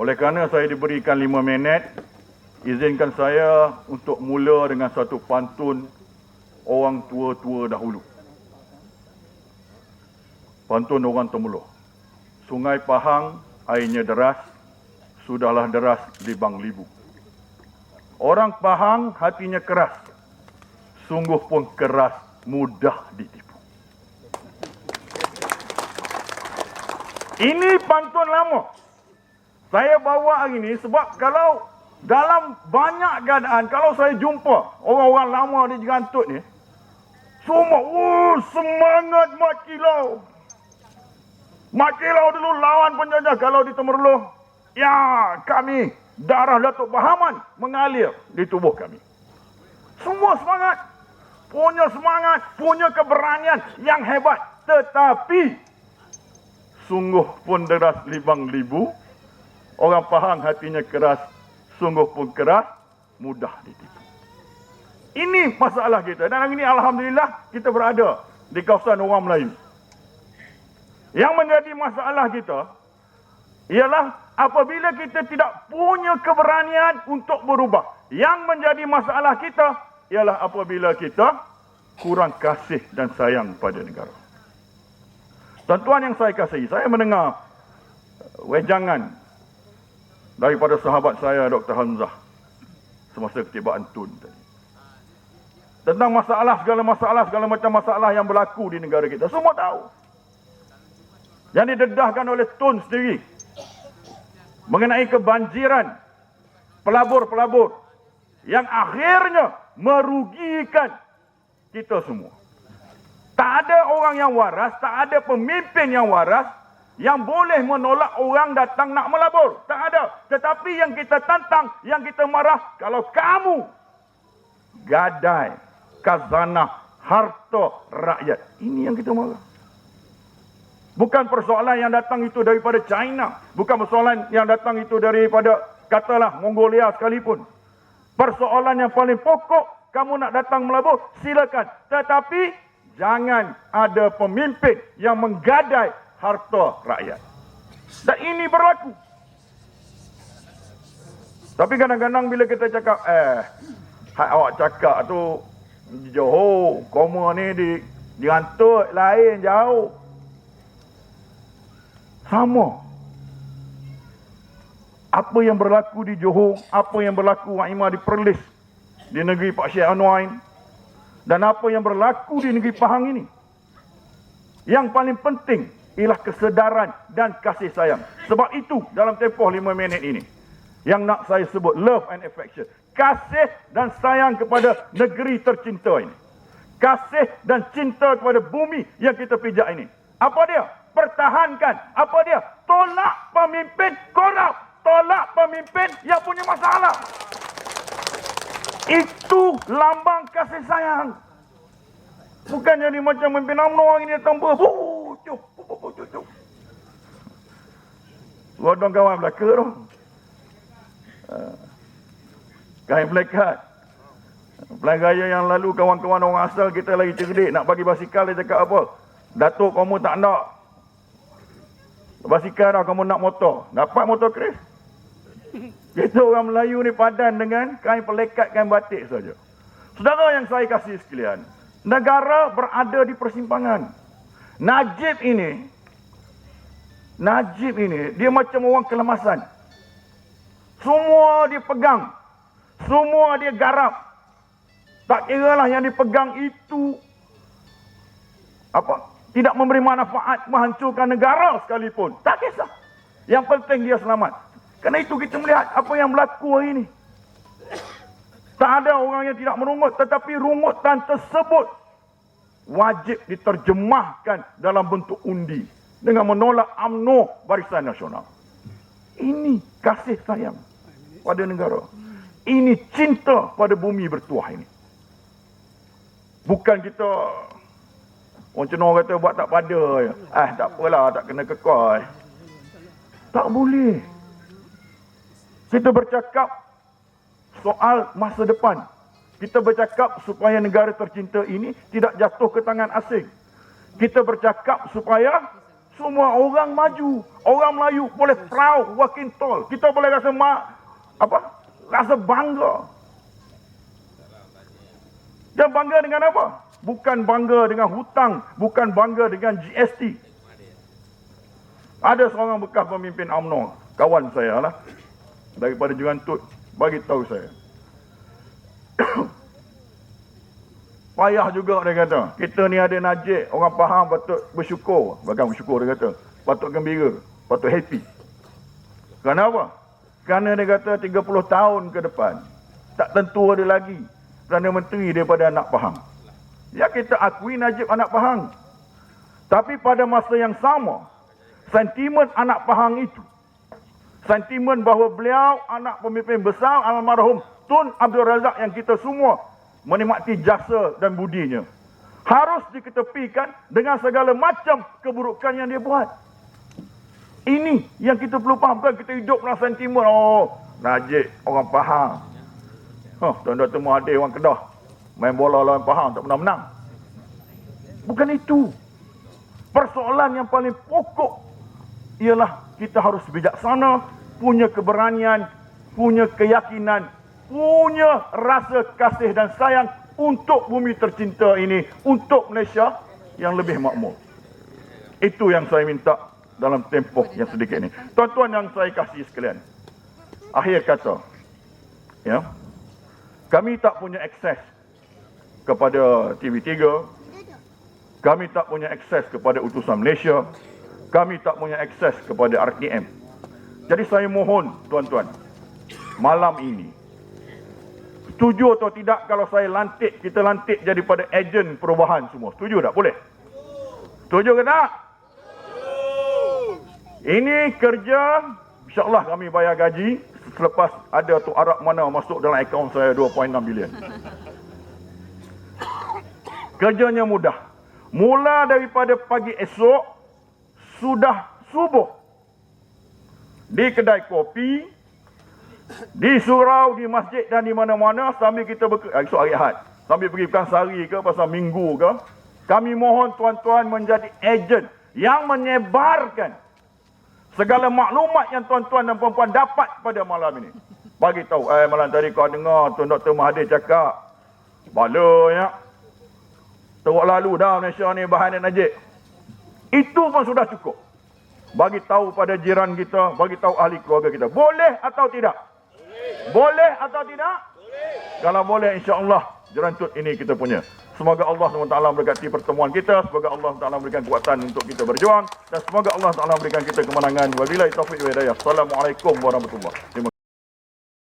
Oleh kerana saya diberikan lima minit, izinkan saya untuk mula dengan satu pantun orang tua-tua dahulu. Pantun orang Temuloh. Sungai Pahang airnya deras, sudahlah deras libang libu. Orang Pahang hatinya keras, sungguh pun keras, mudah ditipu. Ini pantun lama. Saya bawa hari ini sebab kalau dalam banyak keadaan, kalau saya jumpa orang-orang lama di Jantut ni, semua, oh, semangat Mak Kilau. Mak Kilau dulu lawan penjajah kalau di Temerloh. Ya, kami, darah Datuk Bahaman mengalir di tubuh kami. Semua semangat. Punya semangat, punya keberanian yang hebat. Tetapi, sungguh pun deras libang libu. Orang Pahang hatinya keras, sungguh pun keras, mudah ditipu. Ini masalah kita. Dan hari ini Alhamdulillah kita berada di kawasan orang Melayu. Yang menjadi masalah kita ialah apabila kita tidak punya keberanian untuk berubah. Yang menjadi masalah kita ialah apabila kita kurang kasih dan sayang pada negara. Tuan-tuan yang saya kasihi, saya mendengar wejangan daripada sahabat saya Dr. Hamzah semasa ketibaan Tun tadi. Tentang masalah segala masalah segala macam masalah yang berlaku di negara kita. Semua tahu. Yang didedahkan oleh Tun sendiri. Mengenai kebanjiran pelabur-pelabur yang akhirnya merugikan kita semua. Tak ada orang yang waras tak ada pemimpin yang waras yang boleh menolak orang datang nak melabur tak ada tetapi yang kita tantang yang kita marah kalau kamu gadai khazanah harta rakyat. Ini yang kita marah. Bukan persoalan yang datang itu daripada China. Bukan persoalan yang datang itu daripada, katalah, Mongolia sekalipun. Persoalan yang paling pokok, kamu nak datang melabur, silakan. Tetapi, jangan ada pemimpin yang menggadai harta rakyat. Dan ini berlaku. Tapi kadang-kadang bila kita cakap, eh, hak awak cakap tu di Johor, koma ni di diantut lain jauh. Sama. Apa yang berlaku di Johor, apa yang berlaku Wak di Perlis, di negeri Pak Syed Anwar dan apa yang berlaku di negeri Pahang ini. Yang paling penting ialah kesedaran dan kasih sayang. Sebab itu dalam tempoh lima minit ini, yang nak saya sebut love and affection kasih dan sayang kepada negeri tercinta ini. Kasih dan cinta kepada bumi yang kita pijak ini. Apa dia? Pertahankan. Apa dia? Tolak pemimpin korup. Tolak pemimpin yang punya masalah. Itu lambang kasih sayang. Bukan jadi macam pemimpin UMNO orang ini datang ber. Godong kawan belakang tu. Uh kain melekat. Pelan raya yang lalu kawan-kawan orang asal kita lagi cerdik nak bagi basikal dia cakap apa? Datuk kamu tak nak basikal dah kamu nak motor. Dapat motor keris. Kita orang Melayu ni padan dengan kain pelekat kain batik saja. Saudara yang saya kasih sekalian, negara berada di persimpangan. Najib ini Najib ini dia macam orang kelemasan. Semua dia pegang semua dia garap. Tak kira lah yang dipegang itu apa? Tidak memberi manfaat menghancurkan negara sekalipun. Tak kisah. Yang penting dia selamat. Kerana itu kita melihat apa yang berlaku hari ini. Tak ada orang yang tidak merungut. Tetapi rungutan tersebut wajib diterjemahkan dalam bentuk undi. Dengan menolak UMNO Barisan Nasional. Ini kasih sayang pada negara. Ini cinta pada bumi bertuah ini. Bukan kita orang cina orang kata buat tak pada. Eh tak apalah tak kena kekal. Tak boleh. Kita bercakap soal masa depan. Kita bercakap supaya negara tercinta ini tidak jatuh ke tangan asing. Kita bercakap supaya semua orang maju. Orang Melayu boleh proud walking tall. Kita boleh rasa mak apa? Rasa bangga. Dan bangga dengan apa? Bukan bangga dengan hutang, bukan bangga dengan GST. Ada seorang bekas pemimpin UMNO, kawan saya lah, daripada Jerantut, bagi tahu saya. Payah juga dia kata. Kita ni ada najik, orang faham patut bersyukur. Bahkan bersyukur dia kata. Patut gembira, patut happy. Kenapa? Kerana dia kata 30 tahun ke depan, tak tentu ada lagi Perdana Menteri daripada anak faham. Ya kita akui Najib anak faham. Tapi pada masa yang sama, sentimen anak faham itu, sentimen bahawa beliau anak pemimpin besar almarhum Tun Abdul Razak yang kita semua menikmati jasa dan budinya. Harus diketepikan dengan segala macam keburukan yang dia buat. Ini yang kita perlu fahamkan. Kita hidup dengan sentimen. Oh, Najib orang faham. Huh, Tuan Dr. Mahathir orang Kedah. Main bola lawan faham tak pernah menang. Bukan itu. Persoalan yang paling pokok ialah kita harus bijaksana, punya keberanian, punya keyakinan punya rasa kasih dan sayang untuk bumi tercinta ini, untuk Malaysia yang lebih makmur. Itu yang saya minta dalam tempoh yang sedikit ini. Tuan-tuan yang saya kasih sekalian. Akhir kata, ya, kami tak punya akses kepada TV3, kami tak punya akses kepada utusan Malaysia, kami tak punya akses kepada RTM. Jadi saya mohon tuan-tuan, malam ini Setuju atau tidak kalau saya lantik, kita lantik jadi pada ejen perubahan semua. Setuju tak? Boleh? Setuju ke tak? Ini kerja, insyaAllah kami bayar gaji selepas ada tu Arab mana masuk dalam akaun saya 2.6 bilion. Kerjanya mudah. Mula daripada pagi esok, sudah subuh. Di kedai kopi, di surau, di masjid dan di mana-mana sambil kita ber... Eh, esok hari Ahad. Sambil pergi pekan sehari ke pasal minggu ke. Kami mohon tuan-tuan menjadi ejen yang menyebarkan segala maklumat yang tuan-tuan dan puan-puan dapat pada malam ini. Bagi tahu, eh malam tadi kau dengar Tuan Dr. Mahathir cakap. Bala ya. Teruk lalu dah Malaysia ni bahan Najib. Itu pun sudah cukup. Bagi tahu pada jiran kita, bagi tahu ahli keluarga kita. Boleh atau tidak? Boleh atau tidak? Boleh. Kalau boleh insya-Allah jerantut ini kita punya. Semoga Allah SWT memberkati pertemuan kita. Semoga Allah SWT memberikan kekuatan untuk kita berjuang. Dan semoga Allah SWT memberikan kita kemenangan. Wabillahi taufiq wa hidayah. Assalamualaikum warahmatullahi wabarakatuh.